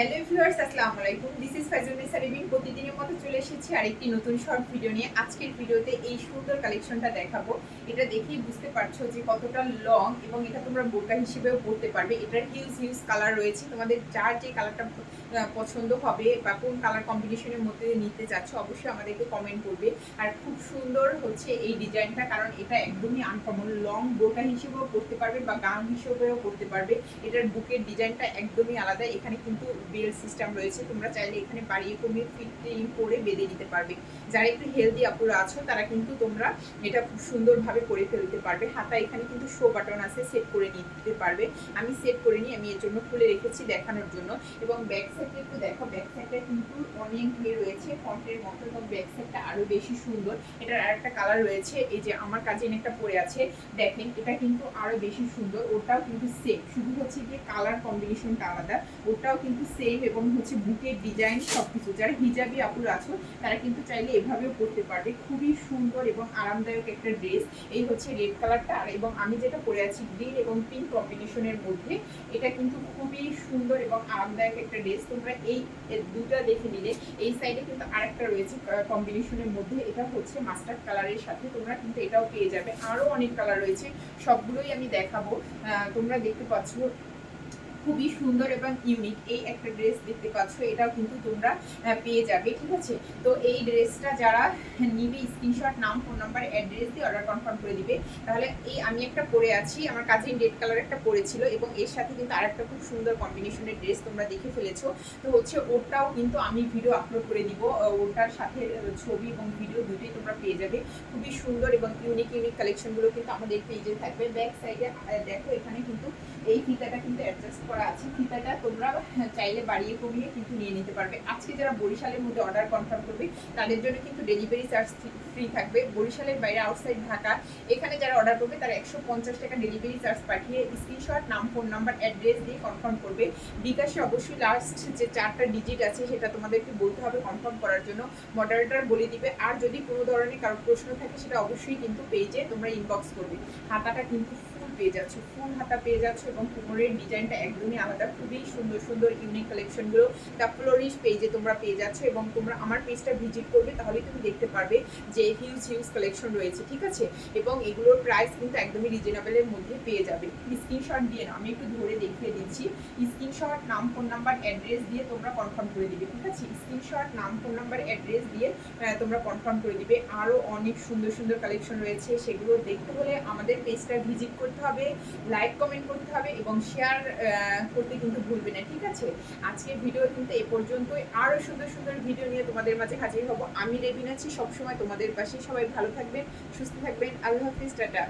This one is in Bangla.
হ্যালো ভিউয়ার্স, আসসালামু আলাইকুম। This is Faizul Nisa Rybin প্রতিদিনের মতো চলে এসেছি আরেকটি নতুন শর্ট ভিডিও নিয়ে। আজকের ভিডিওতে এই সুন্দর কালেকশনটা দেখাবো। এটা দেখেই বুঝতে পারছ যে কতটা লং এবং এটা তোমরা বোরকা হিসেবেও পরতে পারবে। এটার হিউজ হিউজ কালার রয়েছে। তোমাদের যার যে কালারটা পছন্দ হবে বা কোন কালার কম্বিনেশনের মধ্যে নিতে চাচ্ছ, অবশ্যই আমাদেরকে কমেন্ট করবে। আর খুব সুন্দর হচ্ছে এই ডিজাইনটা কারণ এটা একদমই আনকমন লং বোরকা হিসেবেও পরতে পারবে বা গাউন হিসেবেও পরতে পারবে। এটার বুকের ডিজাইনটা একদমই আলাদা। এখানে কিন্তু বেল সিস্টেম রয়েছে, তোমরা চাইলে এখানে বাড়িয়ে কমিয়ে ফিটিং করে বেঁধে নিতে পারবে। যারা একটু হেলদি আপুরা আছো, তারা কিন্তু তোমরা এটা খুব সুন্দরভাবে করে ফেলতে পারবে। হাতা এখানে কিন্তু শো বাটন আছে সেট করে নিতে পারবে। আমি সেট করে নিই আমি এর জন্য খুলে রেখেছি দেখানোর জন্য। এবং ব্যাক সাইডে একটু দেখো ব্যাক সাইডটা কিন্তু অনেক ইয়ে রয়েছে ফন্টের মতো এবং ব্যাক সাইডটা আরও বেশি সুন্দর। এটার আরেকটা কালার রয়েছে, এই যে আমার কাজিন একটা পরে আছে, দেখেন এটা কিন্তু আরও বেশি সুন্দর, ওটাও কিন্তু সেম শুধু হচ্ছে গিয়ে কালার কম্বিনেশনটা আলাদা, ওটাও কিন্তু সেম এবং হচ্ছে বুকের ডিজাইন সবকিছু। যারা হিজাবি আপুর আছো, তারা কিন্তু চাইলে এভাবেও পরতে পারবে। খুবই সুন্দর এবং আরামদায়ক একটা ড্রেস এই হচ্ছে রেড কালারটা আর এবং আমি যেটা পরে আছি গ্রিন এবং পিঙ্ক কম্বিনেশনের মধ্যে, এটা কিন্তু খুবই সুন্দর এবং আরামদায়ক একটা ড্রেস তোমরা এই দুটা দেখে নিলে। এই সাইডে কিন্তু আরেকটা রয়েছে কম্বিনেশনের মধ্যে। এটা হচ্ছে মাস্টার্ড কালারের সাথে তোমরা কিন্তু এটাও পেয়ে যাবে। আরও অনেক কালার রয়েছে। সবগুলোই আমি দেখাবো। তোমরা দেখতে পাচ্ছ খুবই সুন্দর এবং ইউনিক এই একটা ড্রেস দেখতে পাচ্ছ, এটাও কিন্তু তোমরা পেয়ে যাবে, ঠিক আছে? তো এই ড্রেসটা যারা নিবে স্ক্রিনশট নাম ফোন নাম্বার অ্যাড্রেস দিয়ে অর্ডার কনফার্ম করে দিবে। তাহলে এই আমি একটা পরে আছি, আমার কাজিন রেড কালার একটা পরেছিল এবং এর সাথে কিন্তু আরেকটা খুব সুন্দর কম্বিনেশনের ড্রেস তোমরা দেখে ফেলেছো। তো হচ্ছে ওটাও কিন্তু আমি ভিডিও আপলোড করে দিব ওটার সাথে ছবি এবং ভিডিও দুটোই তোমরা পেয়ে যাবে। খুবই সুন্দর এবং ইউনিক ইউনিক কালেকশনগুলো কিন্তু আমাদের পেজে থাকবে। ব্যাক সাইডে দেখো, এখানে কিন্তু এই ফিতাটা কিন্তু অ্যাডজাস্ট করা আছে ফিতাটা তোমরা চাইলে বাড়িয়ে কমিয়ে কিন্তু নিয়ে নিতে পারবে। আজকে যারা বরিশালের মধ্যে অর্ডার কনফার্ম করবে, তাদের জন্য কিন্তু ডেলিভারি চার্জ ফ্রি থাকবে। বরিশালের বাইরে আউটসাইড ঢাকা, এখানে যারা অর্ডার করবে, তারা একশো পঞ্চাশ টাকা ডেলিভারি চার্জ পাঠিয়ে স্ক্রিনশট নাম ফোন নাম্বার অ্যাড্রেস দিয়ে কনফার্ম করবে। বিকাশে অবশ্যই লাস্ট যে চারটা ডিজিট আছে, সেটা তোমাদেরকে বলতে হবে কনফার্ম করার জন্য। মডারেটার বলে দিবে। আর যদি কোনো ধরনের কারও প্রশ্ন থাকে, সেটা অবশ্যই কিন্তু পেজে তোমরা ইনবক্স করবে। হাতাটা কিন্তু ফুল পেয়ে যাচ্ছ ফুল হাতা পেয়ে যাচ্ছ এবং কোমরের ডিজাইনটা একদমই আলাদা, খুবই সুন্দর সুন্দর ইউনিক কালেকশনগুলো দ্য ফ্লোরিশ পেজে তোমরা পেয়ে যাচ্ছ এবং তোমরা আমার পেজটা ভিজিট করবে তাহলে তুমি দেখতে পারবে যে হিউজ হিউজ কালেকশন রয়েছে, ঠিক আছে? এবং এগুলোর প্রাইস কিন্তু একদমই রিজনেবলের মধ্যে পেয়ে যাবে। স্ক্রিনশট দিয়ে না আমি একটু ধরে দেখিয়ে দিচ্ছি। স্ক্রিনশট নাম ফোন নাম্বার অ্যাড্রেস দিয়ে তোমরা কনফার্ম করে দিবে, ঠিক আছে? স্ক্রিনশট নাম ফোন নাম্বার অ্যাড্রেস দিয়ে তোমরা কনফার্ম করে দিবে। আরও অনেক সুন্দর সুন্দর কালেকশন রয়েছে, সেগুলো দেখতে হলে আমাদের পেজটা ভিজিট করতে হবে লাইক কমেন্ট করতে হবে এবং শেয়ার করতে কিন্তু ভুলবে না, ঠিক আছে? আজকের ভিডিও কিন্তু এ পর্যন্তই। আরও সুন্দর সুন্দর ভিডিও নিয়ে তোমাদের মাঝে হাজির হব। আমি রেবিন আছি, সবসময় তোমাদের পাশে সবাই ভালো থাকবেন, সুস্থ থাকবেন। আল্লাহ হাফিজ, টাটা।